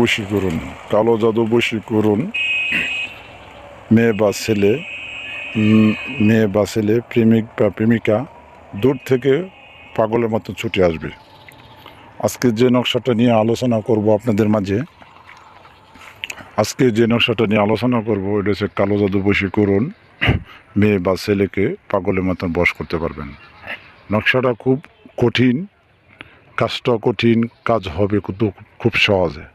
বশীকরণ, কালো জাদু বশীকরণ, মেয়ে বা ছেলে মেয়ে বা ছেলে, প্রেমিক বা প্রেমিকা, দূর থেকে পাগলের মতো ছুটে আসবে। আজকে যে নকশাটা নিয়ে আলোচনা করব আপনাদের মাঝে, আজকে যে নকশাটা নিয়ে আলোচনা করব, এটা হচ্ছে কালো জাদু বশীকরণ, মেয়ে বা ছেলেকে পাগলের মতন বশ করতে পারবেন। নকশাটা খুব কঠিন, কাজটা কঠিন, কাজ হবে কিন্তু খুব সহজে।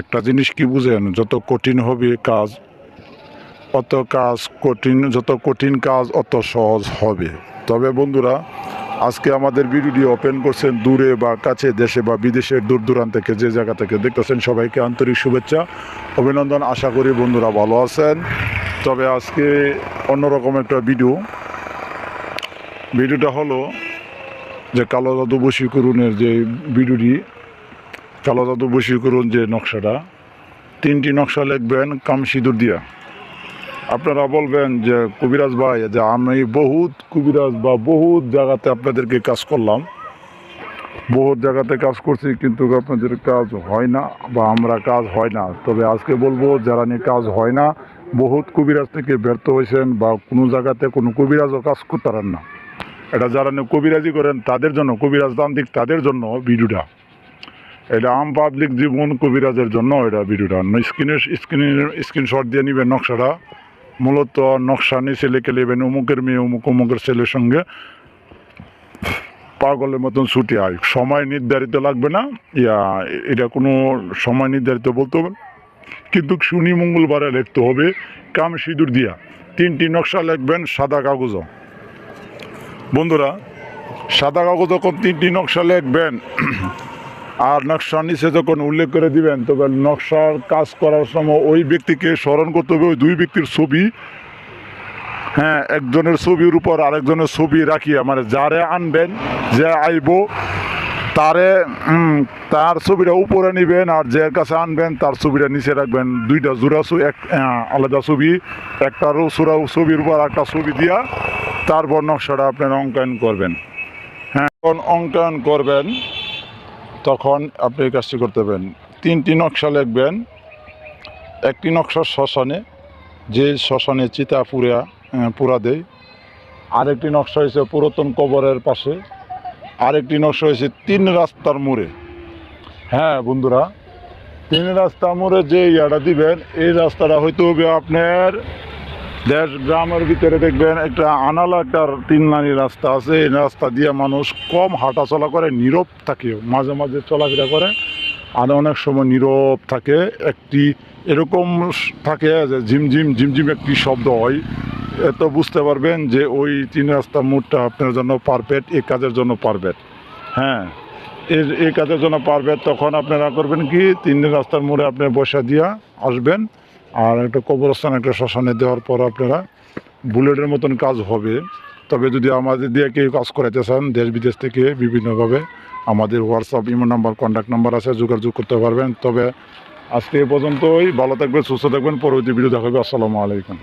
একটা জিনিস কি বুঝেন? যত কঠিন হবে কাজ, অত কাজ কঠিন, যত কঠিন কাজ, অত সহজ হবে। তবে বন্ধুরা, আজকে আমাদের ভিডিও ওপেন করছেন দূরে বা কাছে দেশে বা বিদেশের দূর দূরান্ত থেকে যে জায়গা থেকে দেখতেছেন, সবাইকে আন্তরিক শুভেচ্ছা, অভিনন্দন আশা করি বন্ধুরা ভালো আছেন। তবে আজকে অন্যরকম একটা ভিডিও। ভিডিওটা হলো যে কালো জাদু বশীকরণের যে ভিডিওটি কালো জাদু বশীকরণ যে নকশাটা, তিনটি নকশা লিখবেন কাম সিঁদুর দিয়া। আপনারা বলবেন যে, কবিরাজ ভাই, যে আমি বহুত কবিরাজ বা বহুত জায়গাতে আপনাদেরকে কাজ করলাম। বহুত জায়গাতে কাজ করছি, কিন্তু আপনাদের কাজ হয় না বা আমরা কাজ হয় না। তবে আজকে বলব, যারা নিয়ে কাজ হয় না, বহুত কবিরাজ থেকে ব্যর্থ হয়েছেন বা কোনো জায়গাতে কোনো কবিরাজও কাজ করতে পারেন না। এটা যারা নিয়ে কবিরাজি করেন, তাদের জন্য, কবিরাজ দান্তিক তাদের জন্য ভিডিওটা। এটা আম পাবলিক জীবন কবিরাজের জন্য এটা ভিডিওটা। স্ক্রিনের স্ক্রিনের, স্ক্রিনশট দিয়ে নেবেন নকশাটা। মূলত নকশা নিচে ছেলেকে নেবেন অমুকের মেয়ে, অমুক, অমুকের ছেলের সঙ্গে। পাগলের মতন ছুটি হয় সময় নির্ধারিত লাগবে না। ইয়া, এটা কোনো সময় নির্ধারিত বলতে হবে কিন্তু শনি মঙ্গলবারে লিখতে হবে, কাম সিঁদুর দিয়া। তিনটি নকশা লিখবেন, সাদা কাগজও। বন্ধুরা, সাদা কাগজ যখন তিনটি নকশা লিখবেন আর নকশার নিচে যখন উল্লেখ করে দিবেন, তবে নকশার কাজ করার সময় ওই ব্যক্তিকে স্মরণ করতে হবে, ওই দুই ব্যক্তির ছবি। হ্যাঁ একজনের ছবির উপর আরেকজনের ছবি রাখিয়ে মানে যারে আনবেন, যে আইব, তারে তার ছবিটা উপরে নেবেন আর যার কাছে আনবেন, তার ছবিটা নিচে রাখবেন। দুইটা জোড়া এক আলাদা ছবি একটার সুরা ছবির উপর একটা ছবি দিয়া তারপর নকশাটা আপনার অঙ্কায়ন করবেন। হ্যাঁ অঙ্কায়ন করবেন। তখন আপনি কাজটি করতে পারেন। তিনটি নকশা লিখবেন। একটি নকশা শ্মশানে, যে শ্মশানে চিতা পুরা পুরা দেয়। আরেকটি নকশা হয়েছে পুরাতন কবরের পাশে। আরেকটি নকশা হয়েছে তিন রাস্তার মোড়ে। হ্যাঁ বন্ধুরা, তিন রাস্তার মোড়ে যে ইয়াটা দিবেন, এই রাস্তাটা হয়তো হবে আপনার দেশ গ্রামের ভিতরে দেখবেন একটা আনালা একটা তিন লাইনের রাস্তা আছে। এই রাস্তা দিয়ে মানুষ কম হাঁটা চলা করে, নীরব থাকে, মাঝে মাঝে চলাফেরা করে। আর অনেক সময় নীরব থাকে। একটি এরকম থাকে যে ঝিমঝিম ঝিমঝিম একটি শব্দ হয়। এত বুঝতে পারবেন যে ওই তিন রাস্তা মোড়টা আপনার জন্য পারফেক্ট এই কাজের জন্য পারফেক্ট হ্যাঁ এর এই কাজের জন্য পারফেক্ট তখন আপনারা করবেন কি? তিন রাস্তার মোড়ে আপনি বসা দিয়া আসবেন। আর একটা কবরস্থান, একটা শ্মশানে দেওয়ার পর আপনারা বুলেটের মতন কাজ হবে। তবে যদি আমাদের দিয়ে কেউ কাজ করাইতে চান, দেশ বিদেশ থেকে বিভিন্নভাবে আমাদের WhatsApp imo number contact number আছে, যোগাযোগ করতে পারবেন। তবে আজকে এ পর্যন্তই। ভালো থাকবেন, সুস্থ থাকবেন। পরবর্তী ভিডিও দেখাবে আসসালামু আলাইকুম।